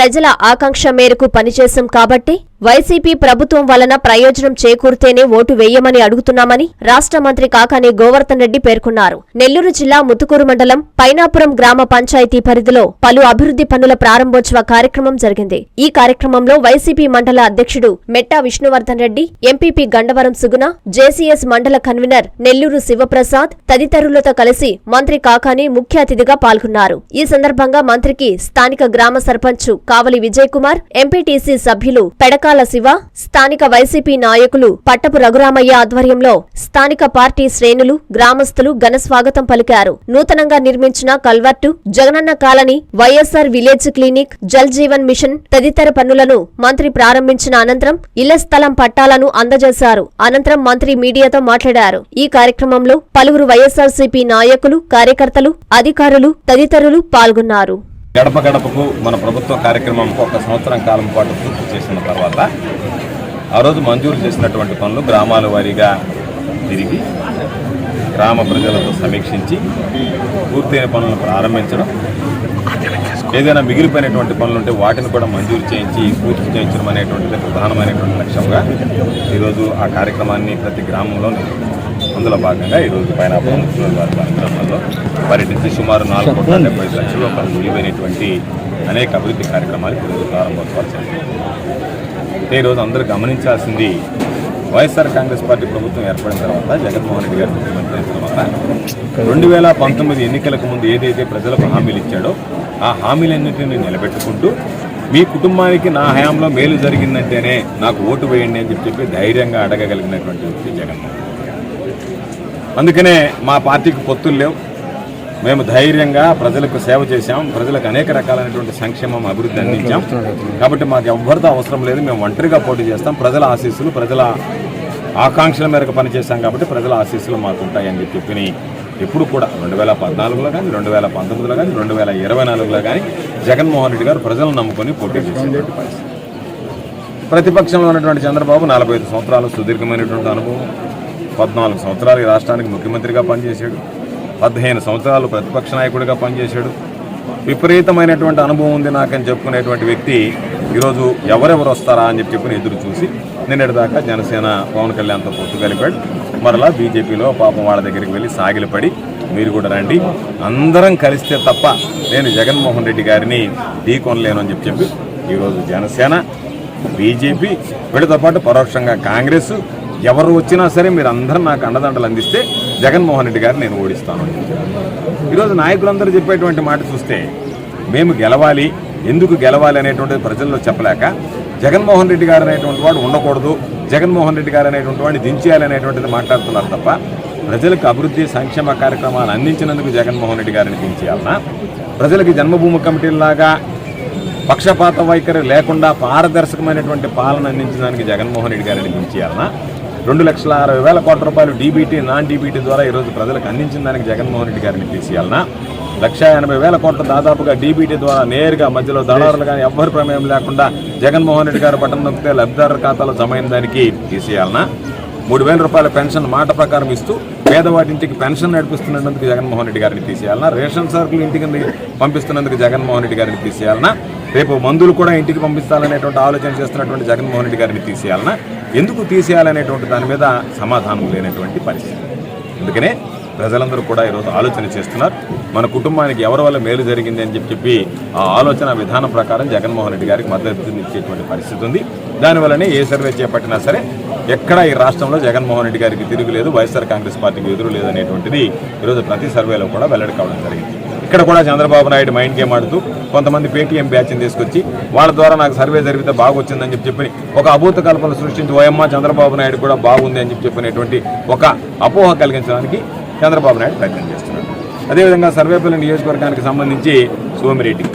ప్రజల ఆకాంక్ష మేరకు పనిచేశాం కాబట్టి వైసీపీ ప్రభుత్వం వలన ప్రయోజనం చేకూరితేనే ఓటు వేయమని అడుగుతున్నామని రాష్ట్ర మంత్రి కాకాని గోవర్ధన్ రెడ్డి పేర్కొన్నారు. నెల్లూరు జిల్లా ముతుకూరు మండలం పైనాపురం గ్రామ పంచాయతీ పరిధిలో పలు అభివృద్ధి పనుల ప్రారంభోత్సవ కార్యక్రమం జరిగింది. ఈ కార్యక్రమంలో వైసీపీ మండల అధ్యక్షుడు మెట్టా విష్ణువర్ధన్ రెడ్డి ఎంపీపీ గండవరం సుగుణ జేసీఎస్ మండల కన్వీనర్ నెల్లూరు శివప్రసాద్ తదితరులతో కలిసి మంత్రి కాకాని ముఖ్య అతిథిగా పాల్గొన్నారు. ఈ సందర్భంగా మంత్రికి స్థానిక గ్రామ సర్పంచ్ కావలి విజయ్ కుమార్ ఎంపీటీసీ సభ్యులు పెడక పెడకాల శివ స్థానిక వైసీపీ నాయకులు పట్టపు రఘురామయ్య ఆధ్వర్యంలో స్థానిక పార్టీ శ్రేణులు గ్రామస్తులు ఘన స్వాగతం పలికారు. నూతనంగా నిర్మించిన culvert Jagananna colony YSR village clinic Jal Jeevan mission తదితర పనులను మంత్రి ప్రారంభించిన అనంతరం ఇళ్ళ స్థలం పట్టాలను అందజేశారు. అనంతరం మంత్రి మీడియాతో మాట్లాడారు. ఈ కార్యక్రమంలో పలువురు వైఎస్ఆర్సీపీ నాయకులు కార్యకర్తలు అధికారులు తదితరులు పాల్గొన్నారు. గడప గడపకు మన ప్రభుత్వ కార్యక్రమం ఒక సంవత్సరం కాలం పాటు పూర్తి చేసిన తర్వాత ఆ రోజు మంజూరు చేసినటువంటి పనులు గ్రామాల వారీగా తిరిగి గ్రామ ప్రజలతో సమీక్షించి పూర్తయిన పనులను ప్రారంభించడం. ఏదైనా మిగిలిపోయినటువంటి పనులు ఉంటే వాటిని కూడా మంజూరు చేయించి పూర్తి చేయించడం అనేటువంటిది ప్రధానమైనటువంటి లక్ష్యంగా ఈరోజు ఆ కార్యక్రమాన్ని ప్రతి గ్రామంలో అందులో భాగంగా ఈరోజు పైన ముఖ్యమంత్రి వారి వారి గ్రామంలో పర్యటించి సుమారు నాలుగు కోట్ల డెబ్బై లక్షల రూపాయలు విలువైనటువంటి అనేక అభివృద్ధి కార్యక్రమాలు ఈరోజు ప్రారంభోత్సవాలు చేస్తాం. అయితే ఈరోజు అందరూ గమనించాల్సింది వైఎస్ఆర్ కాంగ్రెస్ పార్టీ ప్రభుత్వం ఏర్పడిన తర్వాత జగన్మోహన్ రెడ్డి గారు ముఖ్యమంత్రి అయిన తర్వాత రెండు వేల పంతొమ్మిది ఎన్నికలకు ముందు ఏదైతే ప్రజలకు హామీలు ఇచ్చాడో ఆ హామీలన్నింటినీ నిలబెట్టుకుంటూ మీ కుటుంబానికి నా హయాంలో మేలు జరిగిందంటేనే నాకు ఓటు వేయండి అని చెప్పి చెప్పి ధైర్యంగా అడగగలిగినటువంటి వ్యక్తి జగన్మోహన్ అందుకనే మా పార్టీకి పొత్తులు లేవు. మేము ధైర్యంగా ప్రజలకు సేవ చేశాం. ప్రజలకు అనేక రకాలైనటువంటి సంక్షేమం అభివృద్ధి అందించాం. కాబట్టి మాకు ఎవరితో అవసరం లేదు. మేము ఒంటరిగా పోటీ చేస్తాం. ప్రజల ఆశీస్సులు ప్రజల ఆకాంక్షల మేరకు పనిచేశాం కాబట్టి ప్రజల ఆశీస్సులు మాకు ఉంటాయని చెప్పి ఎప్పుడు కూడా రెండు వేల పద్నాలుగులో కానీ రెండు వేల పంతొమ్మిదిలో కానీ రెండు వేల ఇరవై నాలుగులో కానీ జగన్మోహన్ రెడ్డి గారు ప్రజలను నమ్ముకొని పోటీ చేసినటువంటి పరిస్థితి ప్రతిపక్షంలో ఉన్నటువంటి చంద్రబాబు నలభై ఐదు సంవత్సరాలు సుదీర్ఘమైనటువంటి అనుభవం. పద్నాలుగు సంవత్సరాలు రాష్ట్రానికి ముఖ్యమంత్రిగా పనిచేశాడు. పదిహేను సంవత్సరాలు ప్రతిపక్ష నాయకుడిగా పనిచేశాడు. విపరీతమైనటువంటి అనుభవం ఉంది నాకని చెప్పుకునేటువంటి వ్యక్తి ఈరోజు ఎవరెవరు వస్తారా అని చెప్పి చెప్పి ఎదురు చూసి నిన్నటిదాకా జనసేన పవన్ కళ్యాణ్తో పొత్తు కలిపాడు. మరలా బీజేపీలో పాపం వాళ్ళ దగ్గరికి వెళ్ళి సాగిలపడి మీరు కూడా రండి. అందరం కలిస్తే తప్ప నేను జగన్మోహన్ రెడ్డి గారిని ఢీకొనలేను అని చెప్పి చెప్పి ఈరోజు జనసేన బీజేపీ వీటితో పాటు పరోక్షంగా కాంగ్రెస్ ఎవరు వచ్చినా సరే మీరు అందరం నాకు అండదండలు అందిస్తే జగన్మోహన్ రెడ్డి గారిని నేను ఓడిస్తాను ఈరోజు నాయకులందరూ చెప్పేటువంటి మాట చూస్తే మేము గెలవాలి ఎందుకు గెలవాలి అనేటువంటిది ప్రజల్లో చెప్పలేక జగన్మోహన్ రెడ్డి గారు అనేటువంటి వాడు ఉండకూడదు జగన్మోహన్ రెడ్డి గారు అనేటువంటి వాడిని దించేయాలి అనేటువంటిది మాట్లాడుతున్నారు తప్ప ప్రజలకు అభివృద్ధి సంక్షేమ కార్యక్రమాలు అందించినందుకు జగన్మోహన్ రెడ్డి గారిని దించేయాలన్నా ప్రజలకి జన్మభూమి కమిటీలాగా పక్షపాత వైఖరి లేకుండా పారదర్శకమైనటువంటి పాలన అందించడానికి జగన్మోహన్ రెడ్డి గారిని దించేయాలన్నా రెండు లక్షల అరవై వేల కోట్ల రూపాయలు డీబీటీ నాన్ డీబీటీ ద్వారా ఈరోజు ప్రజలకు అందించిన దానికి జగన్మోహన్ రెడ్డి గారిని తీసేయాలన్నా లక్ష ఎనభై వేల కోట్ల దాదాపుగా డీబీటీ ద్వారా నేరుగా మధ్యలో దళారులు కానీ ఎవ్వరి ప్రమేయం లేకుండా జగన్మోహన్ రెడ్డి గారు బటన్ నొక్కితే లబ్ధిదారుల ఖాతాలో జమ అయిన దానికి తీసేయాలన్నా మూడు వేల రూపాయల పెన్షన్ మాట ప్రకారం ఇస్తూ పేదవాటి ఇంటికి పెన్షన్ నడిపిస్తున్నందుకు జగన్మోహన్ రెడ్డి గారిని తీసేయాలన్నా రేషన్ సరుకులు ఇంటికి పంపిస్తున్నందుకు జగన్మోహన్ రెడ్డి గారిని తీసేయాలన్నా రేపు మందులు కూడా ఇంటికి పంపిస్తాలనేటువంటి ఆలోచన చేస్తున్నటువంటి జగన్మోహన్ రెడ్డి గారిని తీసేయాలన్నా ఎందుకు తీసేయాలనేటువంటి దాని మీద సమాధానం లేనటువంటి పరిస్థితి. అందుకనే ప్రజలందరూ కూడా ఈరోజు ఆలోచన చేస్తున్నారు. మన కుటుంబానికి ఎవరి వల్ల మేలు జరిగింది అని చెప్పి చెప్పి ఆ ఆలోచన విధానం ప్రకారం జగన్మోహన్ రెడ్డి గారికి మద్దతు ఇచ్చేటువంటి పరిస్థితి ఉంది. దానివల్లనే ఏ సర్వే చేపట్టినా సరే ఎక్కడ ఈ రాష్ట్రంలో జగన్మోహన్ రెడ్డి గారికి తిరుగులేదు వైఎస్ఆర్ కాంగ్రెస్ పార్టీకి ఎదురు లేదనేటువంటిది ఈరోజు ప్రతి సర్వేలో కూడా వెల్లడి కావడం జరిగింది. ఇక్కడ కూడా చంద్రబాబు నాయుడు మైండ్ గేమ్ ఆడుతూ కొంతమంది పేటీఎం బ్యాచ్ని తీసుకొచ్చి వాళ్ళ ద్వారా నాకు సర్వే జరిగితే బాగొచ్చిందని చెప్పి చెప్పి ఒక అభూత కల్పన సృష్టించి ఓయమ్మ చంద్రబాబు నాయుడు కూడా బాగుంది అని చెప్పి చెప్పినటువంటి ఒక అపోహ కలిగించడానికి చంద్రబాబు నాయుడు ప్రయత్నం చేస్తున్నారు. అదేవిధంగా సర్వేపల్లి నియోజకవర్గానికి సంబంధించి సోమిరెడ్డి.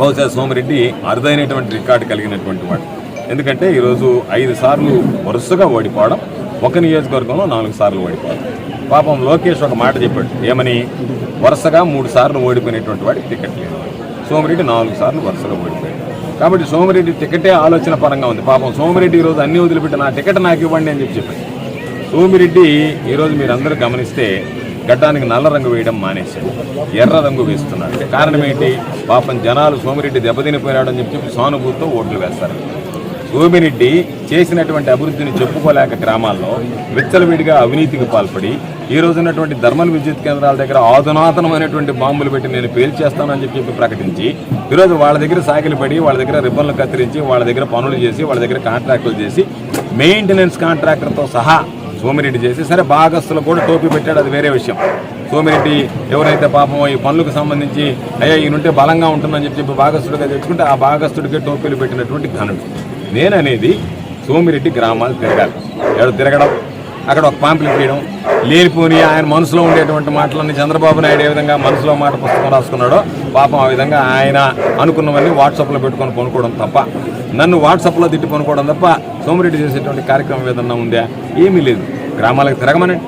బహుశా సోమిరెడ్డి అరుదైనటువంటి రికార్డు కలిగినటువంటి వాడు. ఎందుకంటే ఈరోజు ఐదు సార్లు వరుసగా ఓడిపోవడం ఒక నియోజకవర్గంలో నాలుగు సార్లు ఓడిపోవడం. పాపం లోకేష్ ఒక మాట చెప్పాడు ఏమని? వరుసగా మూడు సార్లు ఓడిపోయినటువంటి వాడికి టికెట్ లేదు. సోమిరెడ్డి నాలుగు సార్లు వరుసగా ఓడిపోయాడు. కాబట్టి సోమిరెడ్డి టికెటే ఆలోచన పరంగా ఉంది. పాపం సోమిరెడ్డి ఈరోజు అన్ని వదిలిపెట్టి నా టికెట్ నాకు ఇవ్వండి అని చెప్పి చెప్పాడు. సోమిరెడ్డి ఈరోజు మీరందరూ గమనిస్తే గడ్డానికి నల్ల రంగు వేయడం మానేశాడు. ఎర్ర రంగు వేస్తున్నాడు. కారణం ఏంటి? పాపం జనాలు సోమిరెడ్డి దెబ్బతినిపోయాడని చెప్పి చెప్పి సానుభూతితో ఓట్లు వేస్తారు. గోమిరెడ్డి చేసినటువంటి అభివృద్ధిని చెప్పుకోలేక గ్రామాల్లో విచ్చలవిడిగా అవినీతికి పాల్పడి ఈ రోజున్నటువంటి ధర్మల విద్యుత్ కేంద్రాల దగ్గర ఆధునాతనమైనటువంటి బాంబులు పెట్టి నేను పేల్చేస్తానని చెప్పి చెప్పి ప్రకటించి ఈరోజు వాళ్ళ దగ్గర సాగిలు పడి వాళ్ళ దగ్గర రిబ్బన్లు కత్తిరించి వాళ్ళ దగ్గర పనులు చేసి వాళ్ళ దగ్గర కాంట్రాక్టులు చేసి మెయింటెనెన్స్ కాంట్రాక్టర్తో సహా సోమిరెడ్డి చేసి సరే భాగస్తులు కూడా టోపీ పెట్టాడు అది వేరే విషయం. సోమిరెడ్డి ఎవరైతే పాపం ఈ పనులకు సంబంధించి అయ్యా ఈయనుంటే బలంగా ఉంటుందని చెప్పి చెప్పి భాగస్తుడిగా తెచ్చుకుంటే ఆ భాగస్తుడికి టోపీలు పెట్టినటువంటి ఘనుడు నేననేది సోమిరెడ్డి గ్రామాలు తిరగాలి. ఎవరు తిరగడం? అక్కడ ఒక పాంప్లెట్ తీయడం. లేనిపోని ఆయన మనసులో ఉండేటువంటి మాటలన్నీ చంద్రబాబు నాయుడు ఏ విధంగా మనసులో మాట పుస్తకం రాసుకున్నాడో పాపం ఆ విధంగా ఆయన అనుకున్నవన్నీ వాట్సాప్లో పెట్టుకొని కొనుక్కోవడం తప్ప నన్ను వాట్సాప్లో తిట్టి కొనుక్కోవడం తప్ప సోమిరెడ్డి చేసేటువంటి కార్యక్రమం ఏదన్నా ఉందా? ఏమీ లేదు. గ్రామాలకు తిరగమనండి.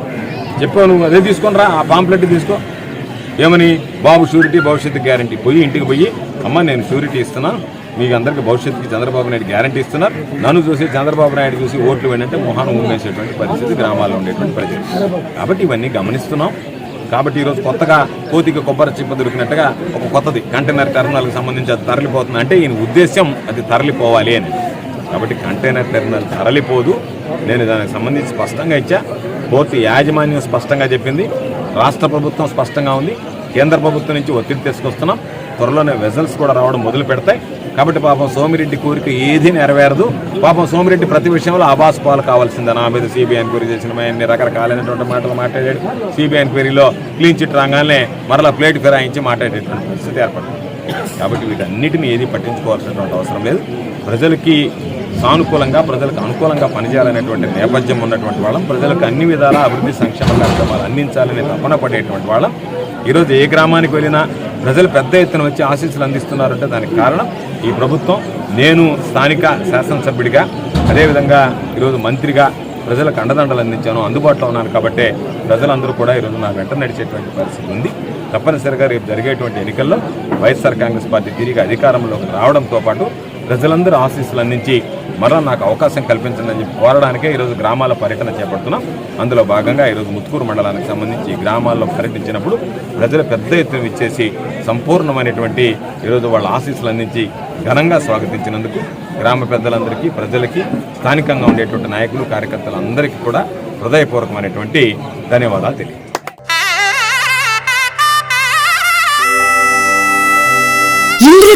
చెప్పావు నువ్వు అదే తీసుకుని రా ఆ పాంప్లెట్ తీసుకో. ఏమని? బాబు షూరిటీ భవిష్యత్తు గ్యారంటీ. పోయి ఇంటికి పోయి అమ్మ నేను షూరిటీ ఇస్తున్నాను మీకు అందరికీ భవిష్యత్తుకి చంద్రబాబు నాయుడు గ్యారంటీ ఇస్తున్నారు. నన్ను చూసి చంద్రబాబు నాయుడు చూసి ఓట్లు ఏంటంటే మొహానం ఊమేసేటువంటి పరిస్థితి గ్రామాల్లో ఉండేటువంటి పరిస్థితి. కాబట్టి ఇవన్నీ గమనిస్తున్నాం. కాబట్టి ఈరోజు కొత్తగా కోతికి కొబ్బరి చిప్ప దొరికినట్టుగా ఒక కొత్తది. కంటైనర్ టెర్మినల్కి సంబంధించి అది తరలిపోతుంది అంటే ఈయన ఉద్దేశం అది తరలిపోవాలి అని. కాబట్టి కంటైనర్ టెర్మినల్ తరలిపోదు. నేను దానికి సంబంధించి స్పష్టంగా ఇచ్చా. కోర్టు యాజమాన్యం స్పష్టంగా చెప్పింది. రాష్ట్ర ప్రభుత్వం స్పష్టంగా ఉంది. కేంద్ర ప్రభుత్వం నుంచి ఒత్తిడి తీసుకొస్తున్నాం. త్వరలోనే వెజల్స్ కూడా రావడం మొదలు పెడతాయి కాబట్టి పాపం సోమిరెడ్డి కోరిక ఏది నెరవేరదు. పాపం సోమిరెడ్డి ప్రతి విషయంలో ఆభాస్ పాలు కావాల్సిందే. నా మీద సిబిఐ ఎంక్వైరీ చేసిన అన్ని రకరకాలైనటువంటి మాటలు మాట్లాడాడు. సిబిఐ ఎంక్వైరీలో క్లీన్ చిట్ రాగానే మరలా ప్లేట్ ఫిరాయించి మాట్లాడేటువంటి పరిస్థితి ఏర్పడింది. కాబట్టి వీటన్నిటిని ఏది పట్టించుకోవాల్సినటువంటి అవసరం లేదు. ప్రజలకి సానుకూలంగా ప్రజలకు అనుకూలంగా పనిచేయాలనేటువంటి నేపథ్యం ఉన్నటువంటి వాళ్ళం. ప్రజలకు అన్ని విధాల అభివృద్ధి సంక్షేమ కార్యక్రమాలు అందించాలని తపన పడేటువంటి వాళ్ళం. ఈరోజు ఏ గ్రామానికి వెళ్ళినా ప్రజలు పెద్ద ఎత్తున వచ్చి ఆశీస్సులు అందిస్తున్నారంటే దానికి కారణం ఈ ప్రభుత్వం. నేను స్థానిక శాసనసభ్యుడిగా అదేవిధంగా ఈరోజు మంత్రిగా ప్రజలకు అండదండలు అందించాను. అందుబాటులో ఉన్నాను కాబట్టే ప్రజలందరూ కూడా ఈరోజు నా వెంట నడిచేటువంటి పరిస్థితి ఉంది. తప్పనిసరిగా రేపు జరిగేటువంటి ఎన్నికల్లో వైఎస్ఆర్ కాంగ్రెస్ పార్టీ తిరిగి అధికారంలోకి రావడంతో పాటు ప్రజలందరూ ఆశీస్సులు అందించి మరలా నాకు అవకాశం కల్పించండి అని చెప్పి కోరడానికే ఈరోజు గ్రామాల పర్యటన చేపడుతున్నాం. అందులో భాగంగా ఈరోజు ముత్తుకూరు మండలానికి సంబంధించి గ్రామాల్లో పర్యటించినప్పుడు ప్రజలు పెద్ద ఎత్తున ఇచ్చేసి సంపూర్ణమైనటువంటి ఈరోజు వాళ్ళ ఆశీస్సులు అందించి ఘనంగా స్వాగతించినందుకు గ్రామ పెద్దలందరికీ ప్రజలకి స్థానికంగా ఉండేటువంటి నాయకులు కార్యకర్తలందరికీ కూడా హృదయపూర్వకమైనటువంటి ధన్యవాదాలు తెలియదు